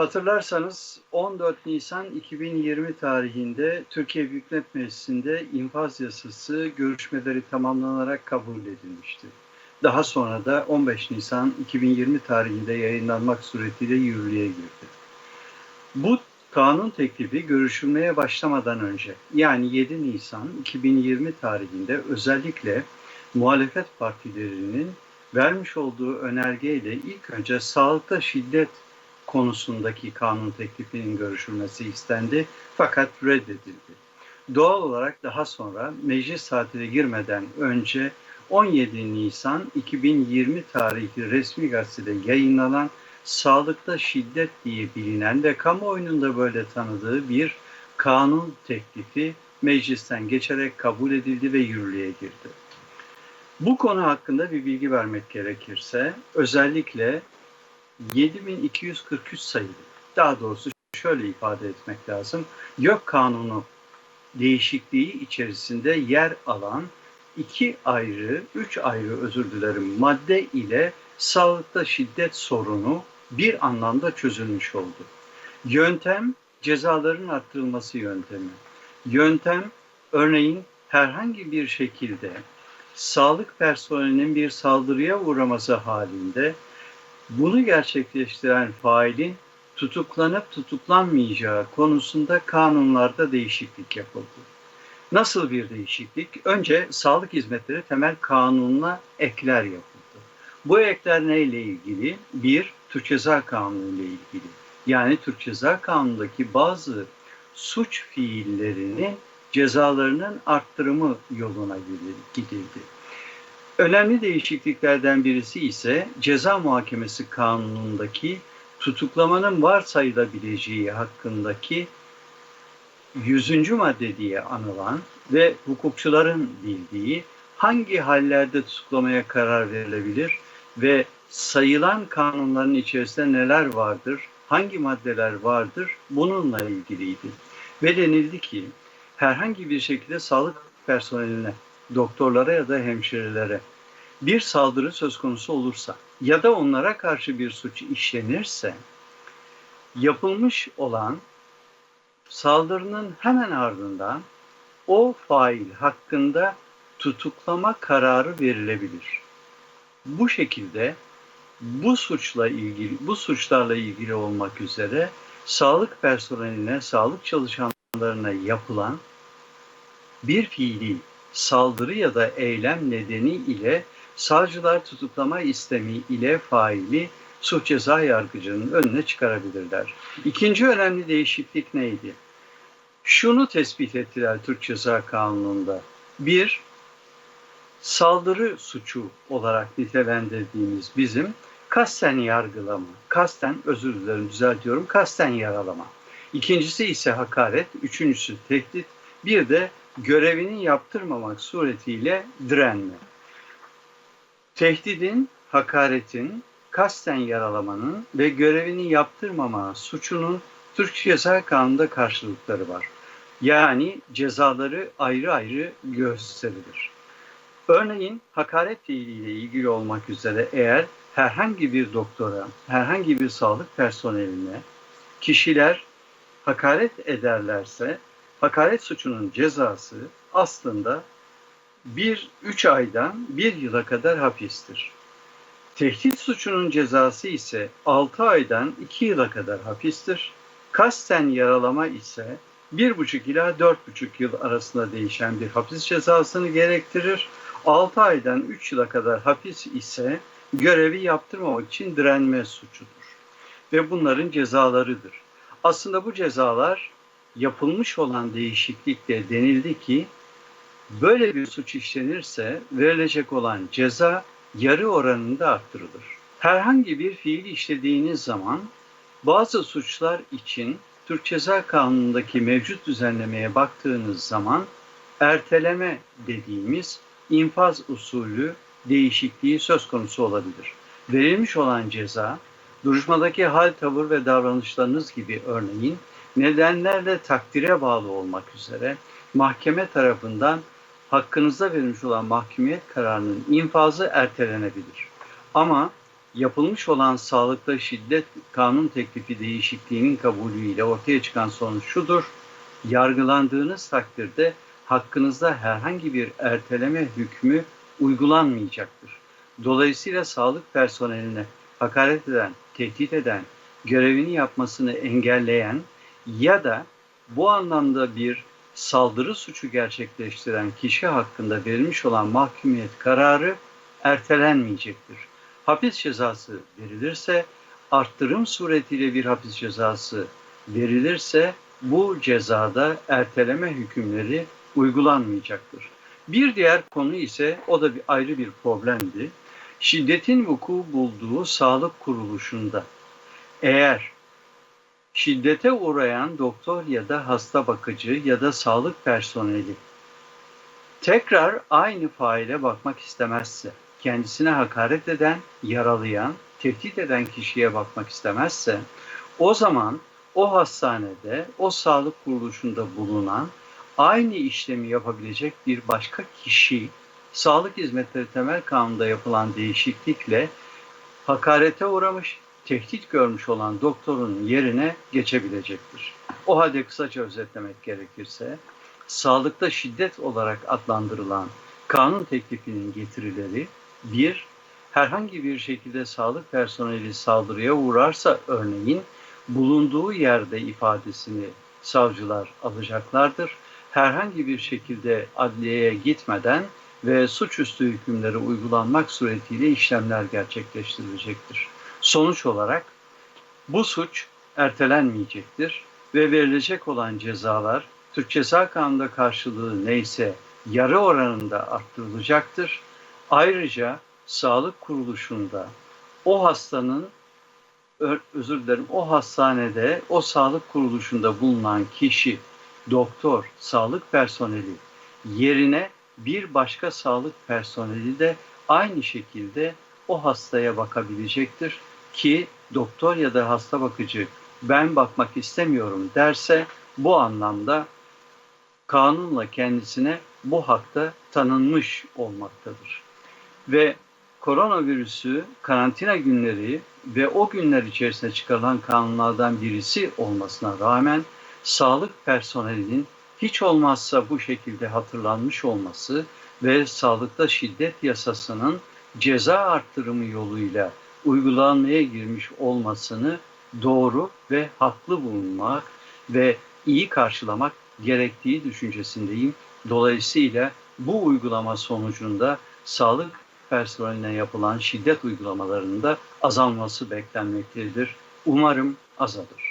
Hatırlarsanız 14 Nisan 2020 tarihinde Türkiye Büyük Millet Meclisi'nde infaz yasası görüşmeleri tamamlanarak kabul edilmişti. Daha sonra da 15 Nisan 2020 tarihinde yayınlanmak suretiyle yürürlüğe girdi. Bu kanun teklifi görüşülmeye başlamadan önce yani 7 Nisan 2020 tarihinde özellikle muhalefet partilerinin vermiş olduğu önergeyle ilk önce sağlıkta şiddet konusundaki kanun teklifinin görüşülmesi istendi fakat reddedildi. Doğal olarak daha sonra meclis saatine girmeden önce 17 Nisan 2020 tarihli resmi gazetede yayınlanan sağlıkta şiddet diye bilinen ve kamuoyunun da böyle tanıdığı bir kanun teklifi meclisten geçerek kabul edildi ve yürürlüğe girdi. Bu konu hakkında bir bilgi vermek gerekirse özellikle 7243 sayılı, daha doğrusu şöyle ifade etmek lazım. YÖK Kanunu değişikliği içerisinde yer alan iki ayrı, üç ayrı özür dilerim madde ile sağlıkta şiddet sorunu bir anlamda çözülmüş oldu. Yöntem cezaların arttırılması yöntemi. Yöntem örneğin herhangi bir şekilde sağlık personelinin bir saldırıya uğraması halinde bunu gerçekleştiren failin tutuklanıp tutuklanmayacağı konusunda kanunlarda değişiklik yapıldı. Nasıl bir değişiklik? Önce sağlık hizmetleri temel kanununa ekler yapıldı. Bu ekler neyle ilgili? Bir, Türk Ceza Kanunu ile ilgili. Yani Türk Ceza Kanunu'ndaki bazı suç fiillerinin cezalarının arttırımı yoluna gidildi. Önemli değişikliklerden birisi ise ceza muhakemesi kanunundaki tutuklamanın varsayılabileceği hakkındaki 100. madde diye anılan ve hukukçuların bildiği hangi hallerde tutuklamaya karar verilebilir ve sayılan kanunların içerisinde neler vardır, hangi maddeler vardır bununla ilgiliydi. Ve denildi ki herhangi bir şekilde sağlık personeline, doktorlara ya da hemşirelere bir saldırı söz konusu olursa ya da onlara karşı bir suç işlenirse yapılmış olan saldırının hemen ardından o fail hakkında tutuklama kararı verilebilir. Bu şekilde bu suçla ilgili bu suçlarla ilgili olmak üzere sağlık personeline, sağlık çalışanlarına yapılan bir fiili saldırı ya da eylem nedeni ile savcılar tutuklama istemi ile faili suç ceza yargıcının önüne çıkarabilirler. İkinci önemli değişiklik neydi? Şunu tespit ettiler Türk Ceza Kanunu'nda. Bir, saldırı suçu olarak nitelendirdiğimiz bizim kasten yargılama, kasten özür dilerim düzeltiyorum, kasten yaralama. İkincisi ise hakaret, üçüncüsü tehdit, bir de görevini yaptırmamak suretiyle direnme. Tehdidin, hakaretin, kasten yaralamanın ve görevini yaptırmama suçunun Türk Ceza Kanunu'nda karşılıkları var. Yani cezaları ayrı ayrı gösterilir. Örneğin hakaret fiiliyle ilgili olmak üzere eğer herhangi bir doktora, herhangi bir sağlık personeline kişiler hakaret ederlerse hakaret suçunun cezası aslında bir üç aydan bir yıla kadar hapistir. Tehdit suçunun cezası ise 6 aydan 2 yıla kadar hapistir. Kasten yaralama ise 1,5 ila 4,5 yıl arasında değişen bir hapis cezasını gerektirir. 6 aydan 3 yıla kadar hapis ise görevi yaptırmamak için direnme suçudur. Ve bunların cezalarıdır. Aslında bu cezalar yapılmış olan değişiklikle denildi ki böyle bir suç işlenirse verilecek olan ceza yarı oranında arttırılır. Herhangi bir fiil işlediğiniz zaman bazı suçlar için Türk Ceza Kanunu'ndaki mevcut düzenlemeye baktığınız zaman erteleme dediğimiz infaz usulü değişikliği söz konusu olabilir. Verilmiş olan ceza, duruşmadaki hal, tavır ve davranışlarınız gibi örneğin nedenlerle takdire bağlı olmak üzere mahkeme tarafından hakkınızda verilmiş olan mahkumiyet kararının infazı ertelenebilir. Ama yapılmış olan sağlıkta şiddet kanun teklifi değişikliğinin kabulüyle ortaya çıkan sonuç şudur. Yargılandığınız takdirde hakkınızda herhangi bir erteleme hükmü uygulanmayacaktır. Dolayısıyla sağlık personeline hakaret eden, tehdit eden, görevini yapmasını engelleyen ya da bu anlamda bir saldırı suçu gerçekleştiren kişi hakkında verilmiş olan mahkumiyet kararı ertelenmeyecektir. Hapis cezası verilirse, arttırım suretiyle bir hapis cezası verilirse bu cezada erteleme hükümleri uygulanmayacaktır. Bir diğer konu ise o da bir ayrı bir problemdi. Şiddetin vuku bulduğu sağlık kuruluşunda eğer şiddete uğrayan doktor ya da hasta bakıcı ya da sağlık personeli. Tekrar aynı faile bakmak istemezse, kendisine hakaret eden, yaralayan, tehdit eden kişiye bakmak istemezse, o zaman o hastanede, o sağlık kuruluşunda bulunan aynı işlemi yapabilecek bir başka kişi, Sağlık Hizmetleri Temel Kanunu'nda yapılan değişiklikle hakarete uğramış, tehdit görmüş olan doktorun yerine geçebilecektir. O halde kısaca özetlemek gerekirse, sağlıkta şiddet olarak adlandırılan kanun teklifinin getirileri bir, herhangi bir şekilde sağlık personeli saldırıya uğrarsa örneğin bulunduğu yerde ifadesini savcılar alacaklardır. Herhangi bir şekilde adliyeye gitmeden ve suçüstü hükümleri uygulanmak suretiyle işlemler gerçekleştirilecektir. Sonuç olarak bu suç ertelenmeyecektir ve verilecek olan cezalar Türk Ceza Kanunu'nda karşılığı neyse yarı oranında arttırılacaktır. Ayrıca sağlık kuruluşunda o hastanın özür dilerim o hastanede o sağlık kuruluşunda bulunan kişi doktor, sağlık personeli yerine bir başka sağlık personeli de aynı şekilde o hastaya bakabilecektir ki doktor ya da hasta bakıcı ben bakmak istemiyorum derse bu anlamda kanunla kendisine bu hakta tanınmış olmaktadır. Ve koronavirüsü karantina günleri ve o günler içerisinde çıkarılan kanunlardan birisi olmasına rağmen sağlık personelinin hiç olmazsa bu şekilde hatırlanmış olması ve sağlıkta şiddet yasasının ceza arttırımı yoluyla uygulanmaya girmiş olmasını doğru ve haklı bulunmak ve iyi karşılamak gerektiği düşüncesindeyim. Dolayısıyla bu uygulama sonucunda sağlık personeline yapılan şiddet uygulamalarında azalması beklenmektedir. Umarım azalır.